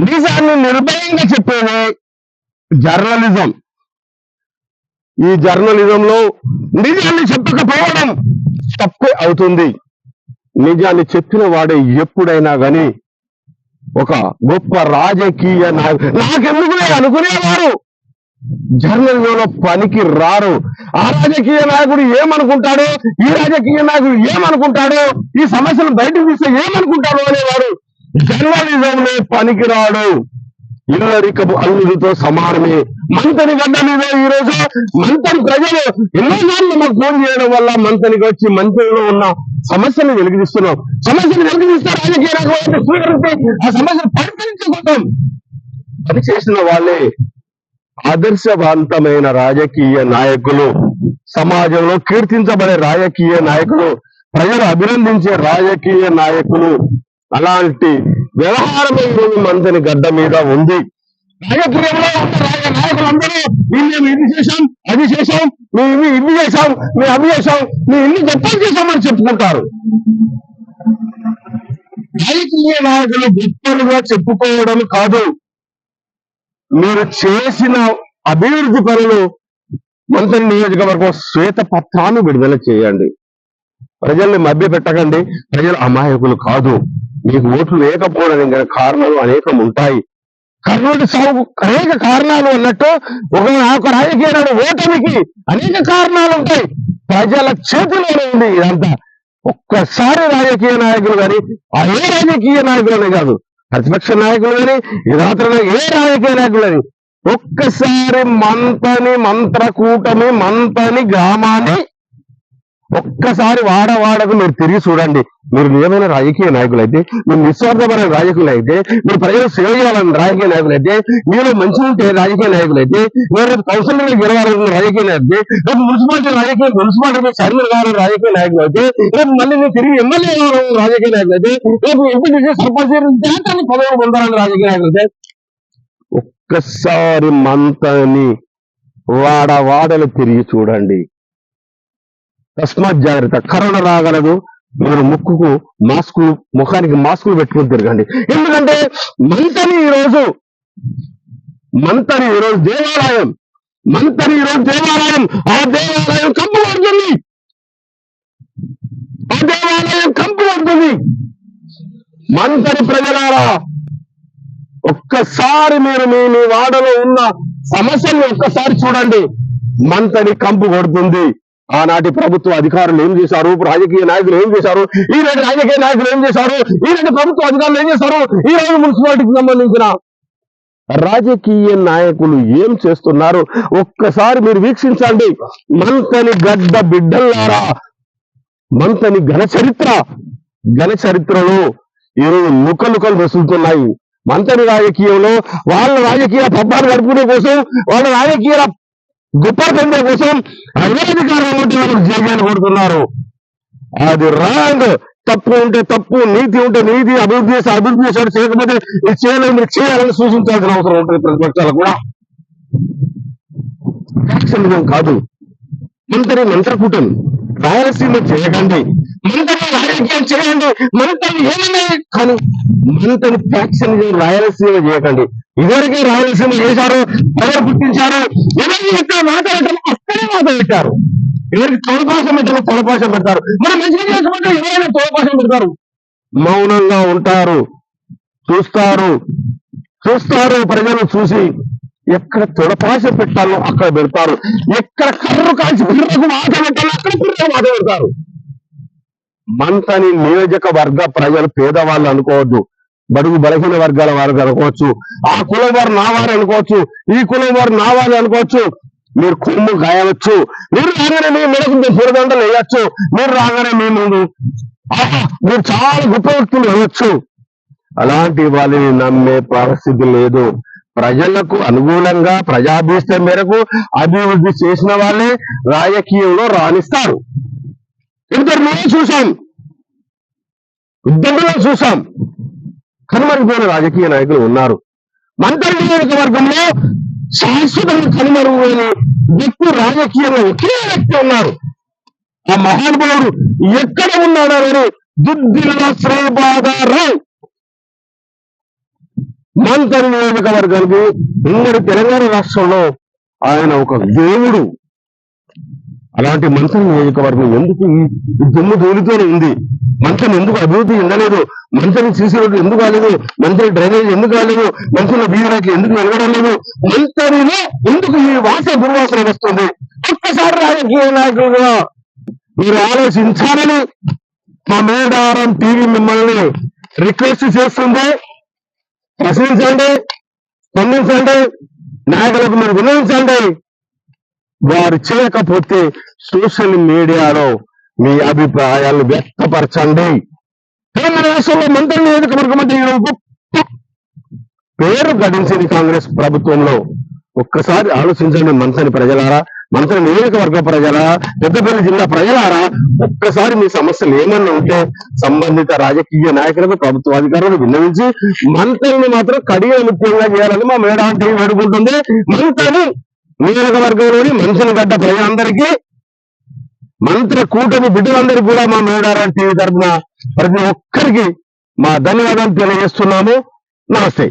నిజాన్ని నిర్భయంగా చెప్పేది జర్నలిజం. ఈ జర్నలిజంలో నిజాన్ని చెప్పకపోవడం తప్పే అవుతుంది. నిజాన్ని చెప్పిన వాడే ఎప్పుడైనా కానీ ఒక గొప్ప రాజకీయ నాయకుడు నాకెందుకు అనుకునేవారు? జర్నలిజంలో పనికి రారు. ఆ రాజకీయ నాయకుడు ఏమనుకుంటాడో ఈ రాజకీయ నాయకుడు ఏమనుకుంటాడో ఈ సమస్యలు బయటకు తీస్తే ఏమనుకుంటాడో అనేవాడు జర్నలిజంలో పనికిరాడు. ఇల్లరికపు అల్లుడితో సమానమే. మంతని గడ్డ మీద ఈ రోజు మంతని ప్రజలు ఎన్నోసార్లు మాకు ఫోన్ చేయడం వల్ల మంతనికి వచ్చి మంత్రిలో ఉన్న సమస్యను వెలిగిస్తున్నాం. సమస్యను వెలిగిస్తే రాజకీయ రకమైన స్వీకరిస్తే ఆ సమస్యను పరిష్కరించుకుంటాం పనిచేసిన వాళ్ళే ఆదర్శవంతమైన రాజకీయ నాయకులు. సమాజంలో కీర్తించబడే రాజకీయ నాయకులు. ప్రజలు అభినందించే రాజకీయ నాయకులు. అలాంటి వ్యవహారం ఈరోజు మంతని గడ్డ మీద ఉంది. రాజకీయంలో రాజ నాయకులందరూ మేము ఇది చేశాం అది చేశాం మేము ఇవి ఇవి చేశాం మేము అవి చేశాం మేము ఇన్ని గొప్పలు చేశామని చెప్పుకుంటారు. రాజకీయ నాయకులు గొప్పలుగా చెప్పుకోవడం కాదు. మీరు చేసిన అభివృద్ధి పనులు మంత్రి నియోజకవర్గం శ్వేత పత్రాన్ని విడుదల చేయండి. ప్రజల్ని మభ్య పెట్టకండి ప్రజలు అమాయకులు కాదు. మీకు ఓట్లు వేయకపోవడానికి గల కారణాలు అనేకం ఉంటాయి కర్ణుడి సాగు అనేక కారణాలు అన్నట్టు ఒక నాకు రాజకీయ నాయకుడు ఓటమికి అనేక కారణాలు ఉంటాయి. ప్రజల చేతిలోనే ఉంది ఇదంతా. ఒక్కసారి రాజకీయ నాయకులు కానీ ఆ ఏ రాజకీయ నాయకులనే కాదు ప్రతిపక్ష నాయకులు కానీ ఇతర ఏ రాజకీయ నాయకులు కానీ ఒక్కసారి మంతని మంత్రకూటమి మంతని గ్రామాన్ని ఒక్కసారి వాడవాడకు మీరు తిరిగి చూడండి. మీరు నిజమైన రాజకీయ నాయకులైతే మీరు నిస్వార్థమైన రాజకీయులైతే మీరు ప్రజలు సేవ చేయాలని రాజకీయ నాయకులైతే మీరు మంచి ఉంటే రాజకీయ నాయకులైతే మీరు రేపు కౌన్సిలర్ గెలవాలనుకున్న రాజకీయ నాయకులు రేపు మున్సిపాలిటీ రాజకీయ మున్సిపాలిటీ చైర్మన్ కావాలని రాజకీయ నాయకులు అయితే రేపు మళ్ళీ నేను తిరిగి ఎమ్మెల్యే కావాలని రాజకీయ నాయకులు అయితే రేపు ఎంపీ సర్పంచ్ దేశాన్ని పదవి పొందాలని రాజకీయ నాయకులు అయితే ఒక్కసారి మంతని వాడ వాడలు తిరిగి చూడండి. తస్మాత్ జాగ్రత్త కరోనా రాగలదు మన ముక్కుకు మాస్కులు ముఖానికి మాస్కులు పెట్టుకుని తిరగండి. ఎందుకంటే మంతని ఈరోజు మంతని ఈరోజు దేవాలయం మంతని ఈరోజు దేవాలయం ఆ దేవాలయం కంపు పడుతుంది ఆ దేవాలయం కంపు పడుతుంది మంతని ప్రజలారా ఒక్కసారి మీరు మీ మీ వాడలో ఉన్న సమస్యల్ని ఒక్కసారి చూడండి. మంతని కంపు కొడుతుంది. ఆనాటి ప్రభుత్వ అధికారులు ఏం చేశారు? రాజకీయ నాయకులు ఏం చేశారు? ఈనాటి రాజకీయ నాయకులు ఏం చేశారు? ఈ రెండు ప్రభుత్వ అధికారులు ఏం చేశారు? ఈ రోజు మున్సిపాలిటీకి సంబంధించిన రాజకీయ నాయకులు ఏం చేస్తున్నారు? ఒక్కసారి మీరు వీక్షించండి. మంతని గడ్డ బిడ్డల్లారా? మంతని ఘన చరిత్ర. ఘన చరిత్రలో ఈరోజు లుకలుకలు వెసులుతున్నాయి. మంతని రాజకీయంలో వాళ్ళ రాజకీయ పబ్బాలు గడుపుకునే కోసం వాళ్ళ రాజకీయ గొప్ప పొందే కోసం అధికారం ఉంటే వాళ్ళకి జగన్ కొడుతున్నారు. అది రాంగ్. తప్పు ఉంటే తప్పు నీతి ఉంటే నీతి అభివృద్ధి చేసి అభివృద్ధి చేశాడు చేయకపోతే ఇది చేయలేదు మీరు చేయాలని సూచించాల్సిన అవసరం ఉంటుంది ప్రతిపక్షాలు కూడా. కాదు. మంత్రి మంత్రకూటమి రాయలసీమ చేయకండి మంత్రి రాజకీయం చేయండి. మంత్రి ఏమైనా కానీ మంత్రి ఫ్యాక్షన్ రాయలసీమ చేయకండి. ఇదివరకే రాయలసీమ చేశారు ఎవరు పుట్టించారు? ఎవరు ఎక్కడ మాట్లాడటం అక్కడే మాట పెట్టారు ఎవరికి తొలపాసం పెట్టారు తొలపాసం పెడతారు. మనం మంచిగా చేసుకుంటే ఎవరైనా తొలపాసం పెడతారు. మౌనంగా ఉంటారు. చూస్తారు. చూస్తారు. ప్రజలు చూసి ఎక్కడ తొడపాస పెట్టాలో అక్కడ పెడతారు. ఎక్కడ కర్రు కాల్చి పిల్లలకు మాట పెట్టాలో అక్కడ పిల్లలకు మాట పెడతారు. మంతని నియోజకవర్గ ప్రజలు పేదవాళ్ళు అనుకోవద్దు బడుగు బలహీన వర్గాల వారు అనుకోవచ్చు ఆ కులం వారు నా వారు అనుకోవచ్చు ఈ కులం వారు నా వారు అనుకోవచ్చు మీరు కొమ్ము గాయవచ్చు మీరు రాగానే మీ మెడకు పురదండలు వేయచ్చు మీరు రాగానే మీ ముందు ఆహా, మీరు చాలా గొప్ప వ్యక్తులు వేయచ్చు అలాంటి వాళ్ళని నమ్మే పరిస్థితి లేదు. ప్రజలకు అనుగుణంగా ప్రజాభీష్ట మేరకు అభివృద్ధి చేసిన వాళ్ళే రాజకీయంలో రాణిస్తారు. ఇద్దరు చూసాం ఉద్యమంలో చూసాం కనుమరుగైన రాజకీయ నాయకులు ఉన్నారు. మంత్రి నియోజకవర్గంలో శాశ్వతంగా కనుమరుగైన వ్యక్తి రాజకీయంలో ఒకే వ్యక్తి ఉన్నారు. ఆ మహానుభావుడు ఎక్కడ ఉన్నాడని దుద్దిల్ల శ్రీబాదారావు మంత్రి నియోజకవర్గానికి ఉమ్మడి తెలంగాణ రాష్ట్రంలో ఆయన ఒక దేవుడు. అలాంటి మంచం నియోజకవర్గం ఎందుకు ఈ- దుమ్ము ధూళితోనే ఉంది? మంచం ఎందుకు అభివృద్ధి ఉండలేదు మంచం సీసీ రోడ్లు ఎందుకు కాలేదు? మంచి డ్రైనేజ్ ఎందుకు కాలేదు? మంత్రుల బీవరాకి ఎందుకు వెలగడం లేదు? మంత్రిలో ఎందుకు ఈ వాస దుర్వాసన వస్తుంది? ఒక్కసారి రాజకీయ నాయకులుగా మీరు ఆలోచించాలని మా మేడారం టీవీ మిమ్మల్ని రిక్వెస్ట్ చేస్తుంది ప్రశ్నించండి స్పందించండి నాయకులకు మీరు వినియోగించండి వారు చేయకపోతే సోషల్ మీడియాలో మీ అభిప్రాయాలు వ్యక్తపరచండి. తెలంగాణ రాష్ట్రంలో మంత్రి నియోజకవర్గం అంటే గొప్ప పేరు గడించింది కాంగ్రెస్ ప్రభుత్వంలో. ఒక్కసారి ఆలోచించండి మంత్రి ప్రజలారా మంత్రి నియోజకవర్గ ప్రజలారా పెద్దపల్లి జిల్లా ప్రజలారా ఒక్కసారి మీ సమస్యలు ఏమన్నా ఉంటే సంబంధిత రాజకీయ నాయకులకు ప్రభుత్వ అధికారులకు విన్నవించి మంత్రిని మాత్రం కడియ ముఖ్యంగా చేయాలని మా మేడం టీవీ వేడుకుంటుంది. మంత్రిని నియోజకవర్గంలోని మంత్రిని గడ్డ ప్రజలందరికీ మంత్రి కూటమి బిడ్డలందరికీ కూడా మా మేడారం టీవీ తరఫున ప్రతి ఒక్కరికి మా ధన్యవాదాలు తెలియజేస్తున్నాము. నమస్తే.